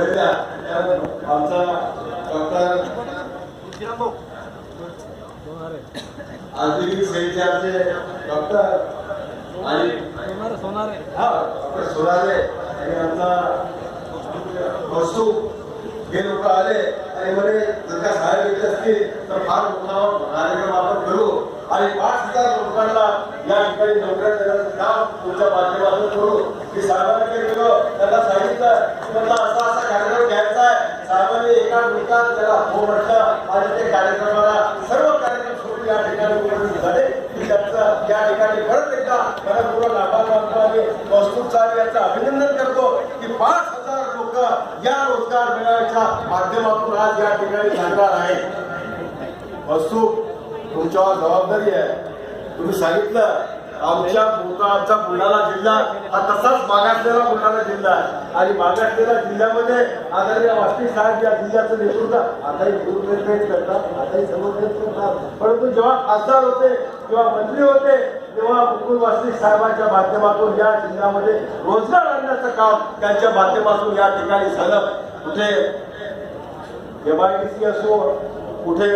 वेळेला आमचा doctor doctor आणि हा डॉक्टर सोनारे आणि आमचा वस्तू. हे लोक आले आणि म्हणे जर का सहाय्य असतील तर फार मोठा कार्यक्रम आपण करू. आणि पाच हजार लोकांना या ठिकाणी नोकऱ्या देण्याचं काम तुमच्या माध्यमातून करू. की साहेबांकडे गेलो त्यांना सांगितलं की मला असा असा कार्यक्रम घ्यायचा आहे साहेबांनी एका मिनिटात त्याला हो म्हटलं आणि ते कार्यक्रमाला सर्व कार्यक्रम सोडून या ठिकाणी उपस्थित झाले मी त्यांचं या ठिकाणी परत एकदा मनपूर्वक आभार मानतो आणि कौस्तुभ साहेब यांचं अभिनंदन करतो की पाच हजार लोक या रोजगार मेळाव्याच्या माध्यमातून आज या ठिकाणी सांगणार आहे वस्तू तुमच्यावर जबाबदारी आहे. तुम्ही सांगितलं आमच्या आमचा बुलढाणा जिल्हा हा तसाच मागासलेला बुलढाणा जिल्हा आहे. आणि मागासलेल्या जिल्ह्यामध्ये आदरणीय वास्तविक साहेब या जिल्ह्याचं नेतृत्व आताही गुरुदेव करतात आताही सर्व करतात. परंतु जेव्हा खासदार होते किंवा मंत्री होते तेव्हा मुकुल वास्तविक साहेबांच्या माध्यमातून या जिल्ह्यामध्ये रोजगार आणण्याचं काम त्यांच्या माध्यमातून या ठिकाणी झालं. कुठे एम आय डी सी असो कुठे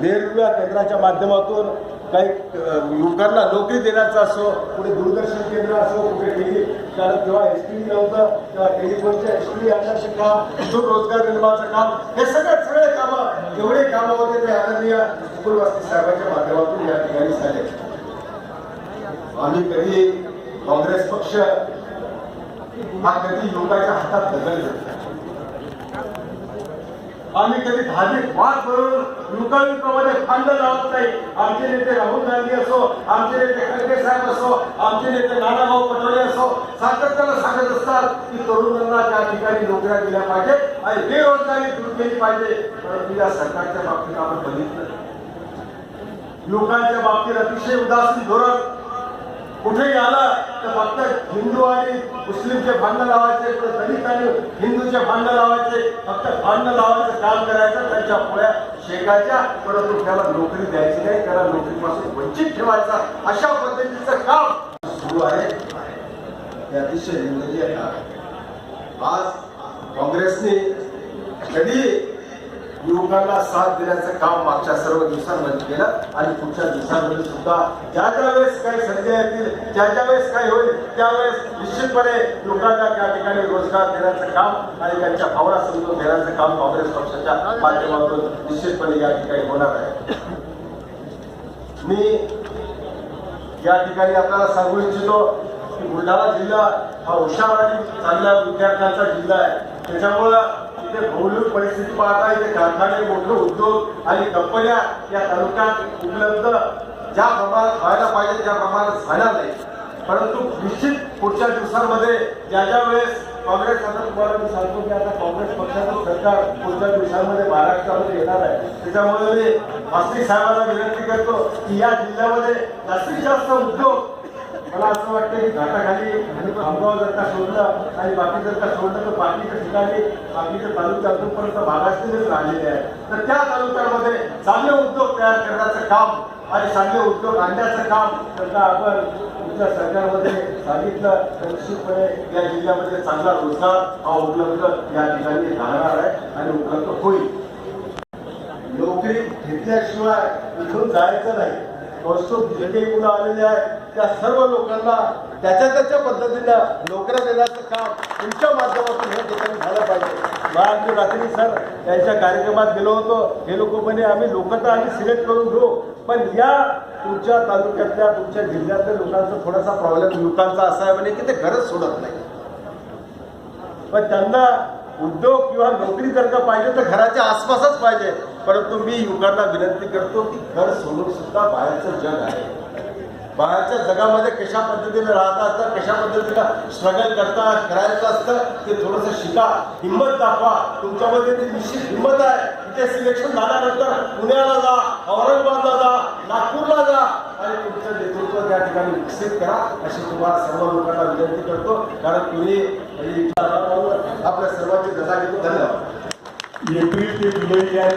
वेगवेगळ्या केंद्राच्या माध्यमातून काही युवकांना नोकरी देण्याचा असो कुठे दूरदर्शन केंद्र असो कुठे कारण जेव्हा एस टी नव्हतं तेव्हा टेलिफोनच्या एस टी आणण्याचं काम दूर रोजगार निर्माणाचं काम हे सगळ्यात सगळे कामं जेवढे कामं होते ते आदरणीय पूर्वस्ती साहेबांच्या माध्यमातून या ठिकाणी झाले. आम्ही कधी काँग्रेस पक्ष हा कधी लोकांच्या हातात दगड आम्ही कधी भाजप वाद करून युवकायुक्तामध्ये फांड लावत नाही. आमचे नेते राहुल गांधी असो आमचे नेते खडगे साहेब असो आमचे नेते नानाभाऊ सातत्यानं सांगत असतात की तरुणांना त्या ठिकाणी नोकऱ्या दिल्या पाहिजेत आणि बेरोजगारी दूर केली पाहिजे. परंतु या सरकारच्या बाबतीत आपण बघितलं युवकांच्या बाबतीत अतिशय उदासीन धोरण. कुठेही आलं तर फक्त हिंदू आणि मुस्लिमचे भांडणं लावायचे दलित आणि हिंदूचे भांडणं लावायचे फक्त भांडणं लावायचं काम करायचं त्यांच्या पोळ्या शेकायच्या परंतु त्याला नोकरी द्यायची नाही त्याला नोकरीपासून वंचित ठेवायचा. अशा पद्धतीचं काम सुरू आहे. हे अतिशय निंदनीय काम आहे. आज काँग्रेसने कधी युवकांना साथ देण्याचं काम मागच्या सर्व दिवसांमध्ये केलं आणि पुढच्या दिवसांमध्ये सुद्धा ज्या ज्या वेळेस काही संधी येतील ज्या ज्या वेळेस काही होईल त्यावेळेस निश्चितपणे लोकांना त्या ठिकाणी रोजगार देण्याचं काम आणि त्यांच्या भावना समजून घेण्याचं काम काँग्रेस पक्षाच्या माध्यमातून निश्चितपणे या ठिकाणी होणार आहे मी या ठिकाणी आपल्याला सांगू इच्छितो बुलढाणा जिल्हा हा हुशार आणि चांगल्या विद्यार्थ्यांचा जिल्हा आहे. त्याच्यामुळं इथे भौगोलिक परिस्थिती पाहता इथे कारखाने मोठे उद्योग आणि कंपन्या या तालुक्यात उपलब्ध ज्या प्रमाणात व्हायला पाहिजे त्या प्रमाणात झाल्या नाही. परंतु निश्चित पुढच्या दिवसांमध्ये ज्या ज्या वेळेस काँग्रेस आता तुम्हाला मी सांगतो की आता काँग्रेस पक्षाचं सरकार पुढच्या दिवसांमध्ये महाराष्ट्रामध्ये येणार आहे. त्याच्यामुळे मी वास्तविक साहेबांना विनंती करतो की या जिल्ह्यामध्ये जास्तीत जास्त उद्योग मला असं वाटतं की घाटाखाली आणि खामगाव जर का सोडलं आणि बाकी जर का सोडलं तर बाकीच्या ठिकाणी बाकीच्या तालुक्या अजूनपर्यंत मागासलेलेच राहिलेले आहे. तर त्या तालुक्यामध्ये चांगले उद्योग तयार करण्याचं काम आणि चांगले उद्योग आणण्याचं काम जर का आपण तुमच्या सरकारमध्ये सांगितलं. तर निश्चितपणे या जिल्ह्यामध्ये चांगला रोजगार हा उपलब्ध या ठिकाणी राहणार आहे आणि उपलब्ध होईल. नोकरी घेतल्याशिवाय इथून जायचं नाही. वस्तू जे काही मुलं आलेले आहेत त्या सर्व लोकांना त्याच्या त्याच्या पद्धतीनं नोकऱ्या देण्याचं काम तुमच्या माध्यमातून या ठिकाणी झालं पाहिजे. मला मी रात्री सर त्यांच्या कार्यक्रमात गेलो होतो. हे लोक म्हणे आम्ही लोक तर आम्ही सिलेक्ट करून घेऊ पण या तुमच्या तालुक्यातल्या तुमच्या जिल्ह्यातल्या लोकांचा थोडासा प्रॉब्लेम युवकांचा असा आहे म्हणे की ते घरच सोडत नाही. पण त्यांना उद्योग किंवा नोकरी जर का पाहिजे तर घराच्या आसपासच पाहिजे. परंतु मी युवकांना विनंती करतो की घर सोडून सुद्धा बाहेरचं जग आहे. बाहेरच्या जगामध्ये कशा पद्धतीने राहता असतं कशा पद्धतीनं स्ट्रगल करता करायचं असतं ते थोडंसं शिका. हिंमत दाखवा. तुमच्यामध्ये ती निश्चित हिंमत आहे. इथे सिलेक्शन झाल्यानंतर पुण्याला जा औरंगाबादला जा नागपूरला जा आणि तुमचं नेतृत्व त्या ठिकाणी विकसित करा. अशी तुम्हाला सर्व लोकांना विनंती करतो. कारण तुम्ही आपल्या सर्वांची जसा घेतो. धन्यवाद. एप्रिल ते जुलै या